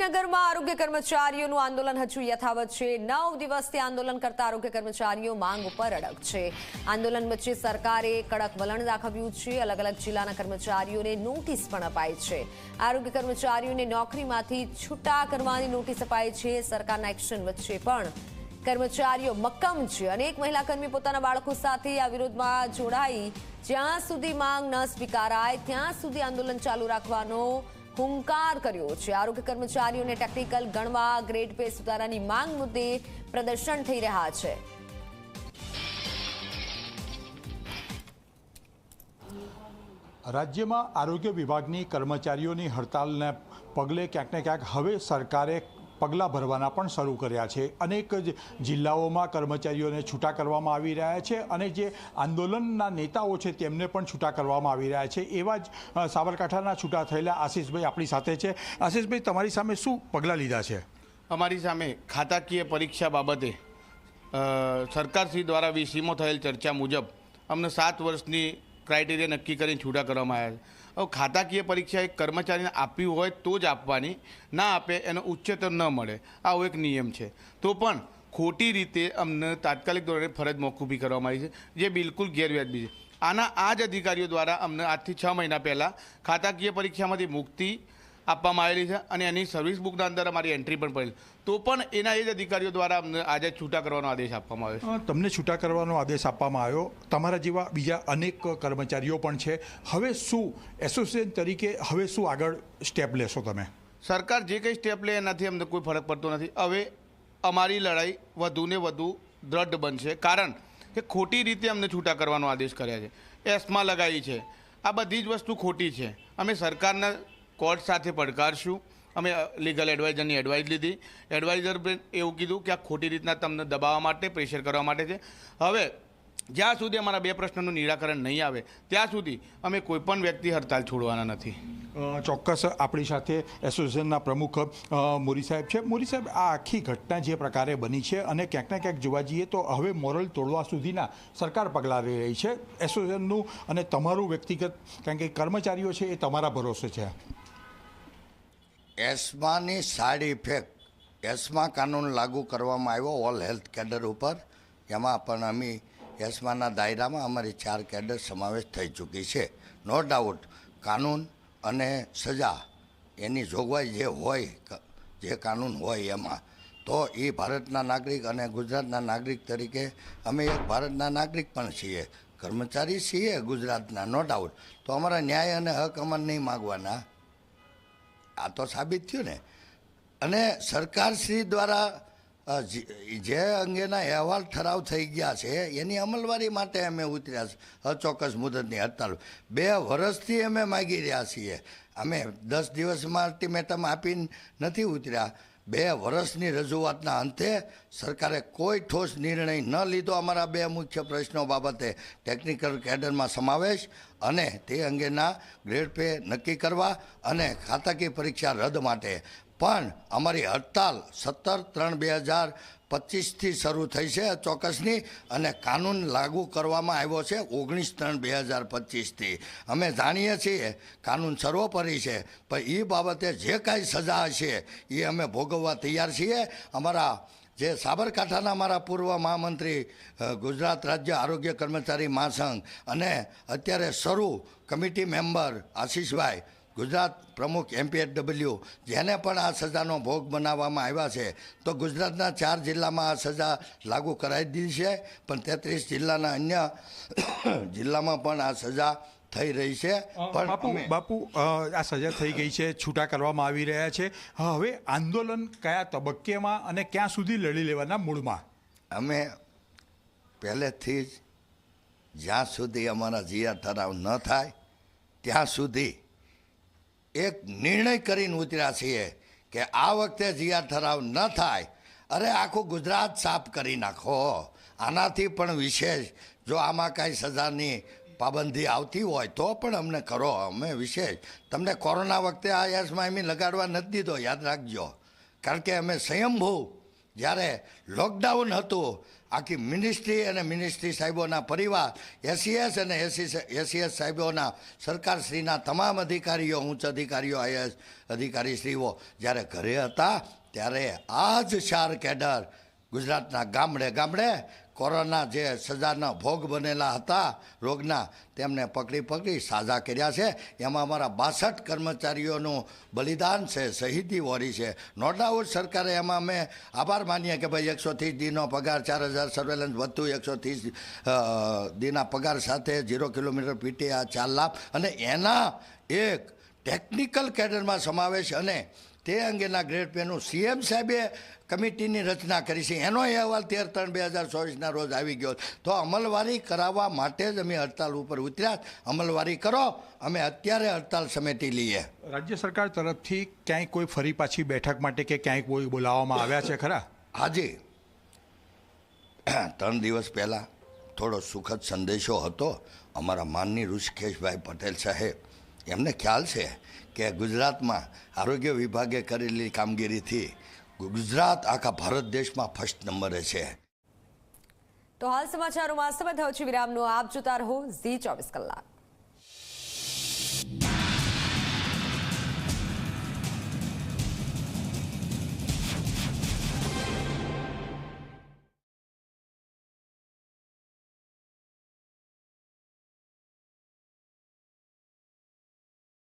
ગાંધીનગરમાં આરોગ્ય કર્મચારીઓનું આંદોલન હજુ યથાવત છે. નવ દિવસથી આંદોલન કરતા આરોગ્ય કર્મચારીઓ માંગ ઉપર અડગ છે. આંદોલન વચ્ચે સરકારે કડક વલણ દાખવ્યું છે. અલગ અલગ જિલ્લાના કર્મચારીઓને નોટિસ પણ અપાઈ છે. આરોગ્ય કર્મચારીઓને નોકરીમાંથી છૂટા કરવાની નોટિસ અપાઈ છે. સરકારના એક્શન વચ્ચે પણ કર્મચારીઓ મક્કમ છે. અનેક મહિલા કર્મી પોતાના બાળકો સાથે આ વિરોધમાં જોડાઈ. જ્યાં સુધી માંગ ન સ્વીકારાય, ત્યાં સુધી આંદોલન ચાલુ રાખવાનો હુંકાર કર્યો. છે આરોગ્ય કર્મચારીઓને ટેકનિકલ ગણવા ગ્રેડ પે સુધારાની માંગ મુદ્દે પ્રદર્શન થઈ રહ્યા છે. રાજ્યમાં આરોગ્ય વિભાગની કર્મચારીઓની હડતાલને પગલે ક્યાંક ને ક્યાંક હવે સરકારે પગલાં ભરવાના પણ શરૂ કર્યા છે. અનેક જિલ્લાઓમાં કર્મચારીઓને છૂટા કરવામાં આવી રહ્યા છે અને જે આંદોલનના નેતાઓ છે તેમને પણ છૂટા કરવામાં આવી રહ્યા છે. એવા જ સાબરકાંઠાના છૂટા થયેલા આશીષભાઈ આપણી સાથે છે. આશીષભાઈ, તમારી સામે શું પગલાં લીધા છે? અમારી સામે ખાતાકીય પરીક્ષા બાબતે સરકારશ્રી દ્વારા વીસીમાં થયેલ ચર્ચા મુજબ અમને સાત વર્ષની ક્રાઇટેરિયા નક્કી કરીને છૂટા કરવામાં આવ્યા છે. ખાતાકીય પરીક્ષા એક કર્મચારીને આપવી હોય તો જ આપવાની. ના આપે એનો ઉચ્ચતર ન મળે. આવો એક નિયમ છે. તો પણ ખોટી રીતે અમને તાત્કાલિક ધોરણે ફરજ મોકૂફી કરવામાં આવી છે, જે બિલકુલ ગેરવ્યાજબી છે. આના આ જ અધિકારીઓ દ્વારા અમને આજથી છ મહિના પહેલાં ખાતાકીય પરીક્ષામાંથી મુક્તિ આપવામાં આવેલી છે અને એની સર્વિસ બુકના અંદર અમારી એન્ટ્રી પણ પડેલી. તો પણ એના એ જ અધિકારીઓ દ્વારા અમને આજે છૂટા કરવાનો આદેશ આપવામાં આવ્યો તમને છૂટા કરવાનો આદેશ આપવામાં આવ્યો. તમારા જેવા બીજા અનેક કર્મચારીઓ પણ છે. હવે શું એસોસિએશન તરીકે હવે શું આગળ સ્ટેપ લેશો તમે? સરકાર જે કંઈ સ્ટેપ લે એનાથી અમને કોઈ ફરક પડતો નથી. હવે અમારી લડાઈ વધુ ને વધુ દ્રઢ બનશે. કારણ કે ખોટી રીતે અમને છૂટા કરવાનો આદેશ કર્યા છે. એસમાં લગાવી છે. આ બધી જ વસ્તુ ખોટી છે. અમે સરકારના કોર્ટ સાથે પડકારશું. અમે લીગલ એડવાઇઝરની એડવાઇસ લીધી. એડવાઇઝર એવું કીધું કે આ ખોટી રીતના તમને દબાવવા માટે પ્રેશર કરવા માટે છે. હવે, જ્યાં સુધી અમારા બે પ્રશ્નોનું નિરાકરણ નહીં આવે, ત્યાં સુધી અમે કોઈપણ વ્યક્તિ હડતાલ છોડવાના નથી. ચોક્કસ આપણી સાથે એસોસિએશનના પ્રમુખ મોરી સાહેબ છે. મોરી સાહેબ, આ આખી ઘટના જે પ્રકારે બની છે અને ક્યાંક ને ક્યાંક જોવા જઈએ તો હવે મોરલ તોડવા સુધીના સરકાર પગલાં લઈ રહી છે. એસોસિએશનનું અને તમારું વ્યક્તિગત, કારણ કે કર્મચારીઓ છે એ તમારા ભરોસે છે. એસ્માની સાઇડ ઇફેક્ટ એસ્મા કાનૂન લાગુ કરવામાં આવ્યો ઓલ હેલ્થ કેડર ઉપર, એમાં પણ અમે એસ્માના દાયરામાં અમારી ચાર કેડર સમાવેશ થઈ ચૂકી છે. નો ડાઉટ કાનૂન અને સજા એની જોગવાઈ જે હોય, જે કાનૂન હોય એમાં. તો એ ભારતના નાગરિક અને ગુજરાતના નાગરિક તરીકે અમે એક ભારતના નાગરિક પણ છીએ. કર્મચારી છીએ ગુજરાતના નો ડાઉટ તો અમારા ન્યાય અને હક અમન નહીં માગવાના. આ તો સાબિત થયું ને. અને સરકારશ્રી દ્વારા જે- અંગેના અહેવાલ ઠરાવ થઈ ગયા છે, એની અમલવારી માટે અમે ઉતર્યા છે અચોક્કસ મુદતની હડતાલ. બે વર્ષથી અમે માગી રહ્યા છીએ. અમે દસ દિવસમાં અલ્ટિમેટમ આપીને નથી ઉતર્યા. બે વર્ષની રજૂઆતના અંતે સરકારે કોઈ ઠોસ નિર્ણય ન લીધો અમારા બે મુખ્ય પ્રશ્નો બાબતે. ટેકનિકલ કેડરમાં સમાવેશ અને તે અંગેના ગ્રેડ પે નક્કી કરવા અને ખાતાકીય પરીક્ષા રદ માટે. પણ અમારી હડતાલ સત્તર ત્રણ બે હજાર પચીસથી શરૂ થઈ છે ચોક્કસની અને કાનૂન લાગુ કરવામાં આવ્યો છે ઓગણીસ ત્રણ બે હજાર પચીસથી. અમે જાણીએ છીએ કાનૂન સર્વોપરી છે, પણ એ બાબતે જે કાંઈ સજા હશે એ અમે ભોગવવા તૈયાર છીએ. અમારા જે સાબરકાંઠાના મારા પૂર્વ મહામંત્રી ગુજરાત રાજ્ય આરોગ્ય કર્મચારી મહાસંઘ અને અત્યારે શરૂ કમિટી મેમ્બર આશીષભાઈ ગુજરાત પ્રમુખ એમપીએચડબલ્યુ જેને પણ આ સજાનો ભોગ બનાવવામાં આવ્યા છે તો ગુજરાતના ચાર જિલ્લામાં આ સજા લાગુ કરાવી દીધી છે પણ તેત્રીસ જિલ્લાના અન્ય જિલ્લામાં પણ આ સજા થઈ રહી છે. પણ બાપુ બાપુ આ સજા થઈ ગઈ છે છૂટા કરવામાં આવી રહ્યા છે. હવે આંદોલન કયા તબક્કેમાં અને ક્યાં સુધી લડી લેવાના મૂળમાં? અમે પહેલેથી જ જ્યાં સુધી અમારા જીયા ઠરાવ ન થાય ત્યાં સુધી એક નિર્ણય કરીને ઉતર્યા છીએ કે આ વખતે જીયા ઠરાવ ન થાય. અરે, આખું ગુજરાત સાફ કરી નાખો. આનાથી પણ વિશેષ, જો આમાં કાંઈ સજાની પાબંદી આવતી હોય તો પણ અમને કરો. અમે વિશેષ. તમને કોરોના વખતે આ યશમાં લગાડવા નથી દીધો, યાદ રાખજો. કારણ કે અમે સ્વયંભૂ, જ્યારે લોકડાઉન હતું આખી મિનિસ્ટ્રી અને મિનિસ્ટ્રી સાહેબોના પરિવાર એસીએસ અને એસીએસ સાહેબોના સરકારશ્રીના તમામ અધિકારીઓ, ઉચ્ચ અધિકારીઓ આઈએસ અધિકારીશ્રીઓ જ્યારે ઘરે હતા, ત્યારે આ જ ચાર કેડર ગુજરાતના ગામડે ગામડે કોરોના જે સજાના ભોગ બનેલા હતા, રોગના તેમને પકડી પકડી સાજા કર્યા છે. એમાં અમારા બાસઠ કર્મચારીઓનું બલિદાન છે, શહીદી વોરી છે. નો ડાઉટ સરકારે એમાં અમે આભાર માનીએ કે ભાઈ એકસો ત્રીસ દીનો પગાર, ચાર હજાર સર્વેલન્સ વધુ એકસો ત્રીસ દીના પગાર સાથે ઝીરો કિલોમીટર પીટી આ ચાર લાભ અને એના એક ટેકનિકલ કેડરમાં સમાવેશ અને તે અંગેના ગ્રેડ પેનું સીએમ સાહેબે કમિટીની રચના કરી છે. એનો અહેવાલ તેર ત્રણ બે હજાર ચોવીસના રોજ આવી ગયો તો અમલવારી કરાવવા માટે જ અમે હડતાલ ઉપર ઉતર્યા અમલવારી કરો અમે અત્યારે હડતાલ સમેટી લઈએ. રાજ્ય સરકાર તરફથી ક્યાંય કોઈ ફરી પાછી બેઠક માટે કે ક્યાંય કોઈ બોલાવવામાં આવ્યા છે ખરા? હાજી ત્રણ દિવસ પહેલાં થોડો સુખદ સંદેશો હતો અમારા માનની ઋષિકેશભાઈ પટેલ સાહેબ. એમને ખ્યાલ છે કે ગુજરાતમાં આરોગ્ય વિભાગે કરેલી કામગીરીથી ગુજરાત આખા ભારત દેશમાં ફર્સ્ટ નંબરે છે. તો હાલ સમાચારોમાં સમય થયો છે વિરામનો. આપ જોતા રહો ઝી ચોવીસ કલાક.